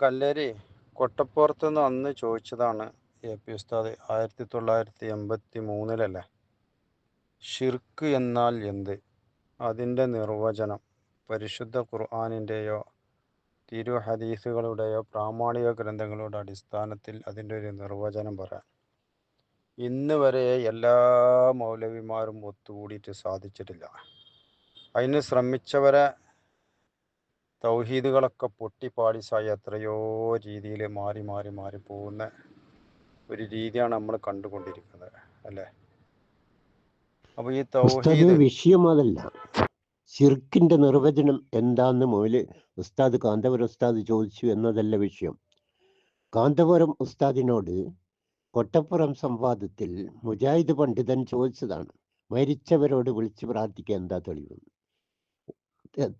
കല്ലേരി കൊട്ടപ്പുറത്ത് നിന്ന് അന്ന് ചോദിച്ചതാണ് എ പി ഉസ്താദ് ആയിരത്തി തൊള്ളായിരത്തി എൺപത്തി മൂന്നിലല്ലേ ഷിർക്ക് എന്നാൽ എന്ത്? അതിന്റെ നിർവചനം പരിശുദ്ധ ഖുർആാനിന്റെയോ തിരു ഹദീസുകളുടെയോ പ്രാമാണിക ഗ്രന്ഥങ്ങളുടെ അടിസ്ഥാനത്തിൽ അതിന്റെ ഒരു നിർവചനം പറയാൻ. ഇന്ന് വരെ എല്ലാ മൗലവിമാരും ഒത്തുകൂടിയിട്ട് സാധിച്ചിട്ടില്ല. അതിന് ശ്രമിച്ചവരെ തൗഹീദുകളൊക്കെ പൊട്ടിപ്പാളിസായി എത്രയോ രീതിയിൽ മാറി മാറി മാറി പോകുന്ന ഒരു രീതിയാണ് നമ്മൾ കണ്ടുകൊണ്ടിരിക്കുന്നത് അല്ലേ? അപ്പൊ ഈ തൗഹീദ് വിഷയം അതല്ല. ഷിർക്കിന്റെ നിർവചനം എന്താന്ന് മുതൽ ഉസ്താദ് കാന്തപുരം ഉസ്താദ് ചോദിച്ചു എന്നതല്ല വിഷയം. കാന്തപുരം ഉസ്താദിനോട് കൊട്ടപ്പുറം സംവാദത്തിൽ മുജാഹിദ് പണ്ഡിതൻ ചോദിച്ചതാണ്. മരിച്ചവരോട് വിളിച്ച് പ്രാർത്ഥിക്കുക എന്താ തെളിവ്?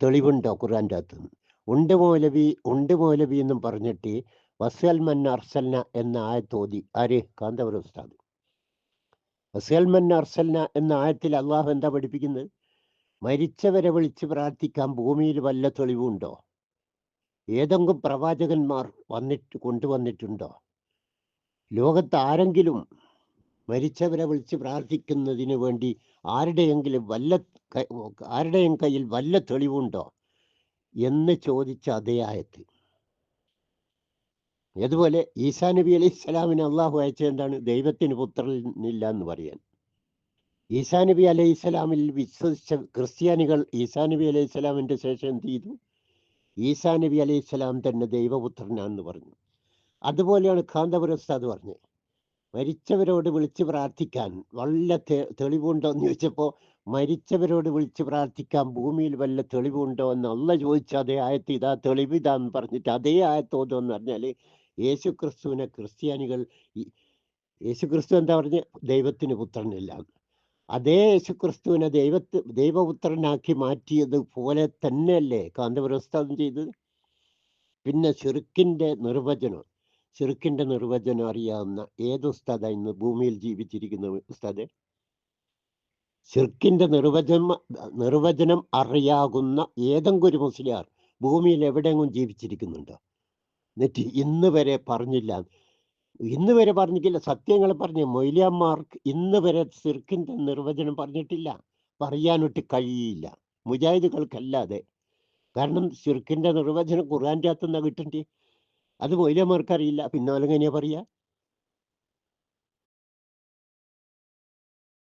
തെളിവുണ്ടോ ഖുർആന്റെ അകത്ത് ഉണ്ട് മൗലവി ഉണ്ട് മൗലവി എന്നും പറഞ്ഞിട്ട് വസൽമൻ അർസൽന എന്ന ആയത്തോതി ആര്? കാന്തപുരം ഉസ്താദ്. വസൽമൻ അർസൽന എന്ന ആയത്തിൽ അള്ളാഹു എന്താ പഠിപ്പിക്കുന്നത്? മരിച്ചവരെ വിളിച്ച് പ്രാർത്ഥിക്കാൻ ഭൂമിയിൽ വല്ല തെളിവുണ്ടോ? ഏതെങ്കിലും പ്രവാചകന്മാർ വന്നിട്ട് കൊണ്ടുവന്നിട്ടുണ്ടോ? ലോകത്ത് ആരെങ്കിലും മരിച്ചവരെ വിളിച്ച് പ്രാർത്ഥിക്കുന്നതിന് വേണ്ടി ആരുടെയെങ്കിലും വല്ല ആരുടെയും കയ്യിൽ വല്ല തെളിവുണ്ടോ? എന്ന് ചോദിച്ച അതേ അതുപോലെ ഈസാ നബി അലൈഹി സ്വലാമിന് അള്ളാഹു അയച്ചത് എന്താണ്? ദൈവത്തിന് പുത്രനില്ല എന്ന് പറയാൻ. ഈസാ നബി അലൈഹി സ്വലാമിൽ വിശ്വസിച്ച ക്രിസ്ത്യാനികൾ ഈസാ നബി അലൈഹി സ്വലാമിന്റെ ശേഷം എന്ത് ചെയ്തു? ഈസാ നബി അലൈഹി സ്വലാം തന്നെ ദൈവപുത്രനാണെന്ന് പറഞ്ഞു. അതുപോലെയാണ് കാന്തപുര ഉസ്താദ് പറഞ്ഞത്. മരിച്ചവരോട് വിളിച്ച് പ്രാർത്ഥിക്കാൻ വല്ല തെളിവുണ്ടോ എന്ന് ചോദിച്ചപ്പോൾ മരിച്ചവരോട് വിളിച്ച് പ്രാർത്ഥിക്കാൻ ഭൂമിയിൽ വല്ല തെളിവുണ്ടോ എന്ന് അല്ല ചോദിച്ച അതേ ആയത്ത് ഇതാ തെളിവ് ഇതാന്ന് പറഞ്ഞിട്ട് അതേ ആയത്തോതെന്ന് പറഞ്ഞാൽ യേശു ക്രിസ്തുവിനെ ക്രിസ്ത്യാനികൾ യേശു ക്രിസ്തു എന്താ പറഞ്ഞ? ദൈവത്തിന് പുത്രനില്ല. അതേ യേശു ക്രിസ്തുവിനെ ദൈവത്ത് ദൈവപുത്രനാക്കി മാറ്റിയത് പോലെ തന്നെയല്ലേ കാന്തപുരസ്താദം ചെയ്തത്? പിന്നെ ചെറുക്കിന്റെ നിർവചനം. ചെറുക്കിന്റെ നിർവചനം അറിയാവുന്ന ഏത് ഉസ്താദ ഇന്ന് ഭൂമിയിൽ ജീവിച്ചിരിക്കുന്ന ഉസ്താദ്? ചെറുക്കിന്റെ നിർവചനം നിർവചനം അറിയാകുന്ന ഏതെങ്കിലും ഒരു മുസ്ലിയാർ ഭൂമിയിൽ എവിടെയെങ്കിലും ജീവിച്ചിരിക്കുന്നുണ്ടോ? എന്നിട്ട് ഇന്ന് വരെ പറഞ്ഞില്ല. ഇന്ന് വരെ പറഞ്ഞിട്ടില്ല. സത്യങ്ങൾ പറഞ്ഞ മൊയ്ലിയന്മാർക്ക് ഇന്ന് വരെ സിർക്കിന്റെ നിർവചനം പറഞ്ഞിട്ടില്ല. പറയാനൊട്ട് കഴിയില്ല. മുജാഹിദുകൾക്കല്ലാതെ. കാരണം സിർക്കിന്റെ നിർവചനം ഖുർആന്റെ അകത്തുനിന്ന് കിട്ടണ്ടേ അത് മൊയ്ലിയന്മാർക്ക് അറിയില്ല. പിന്നെ അവരെങ്ങനെയാ പറയാ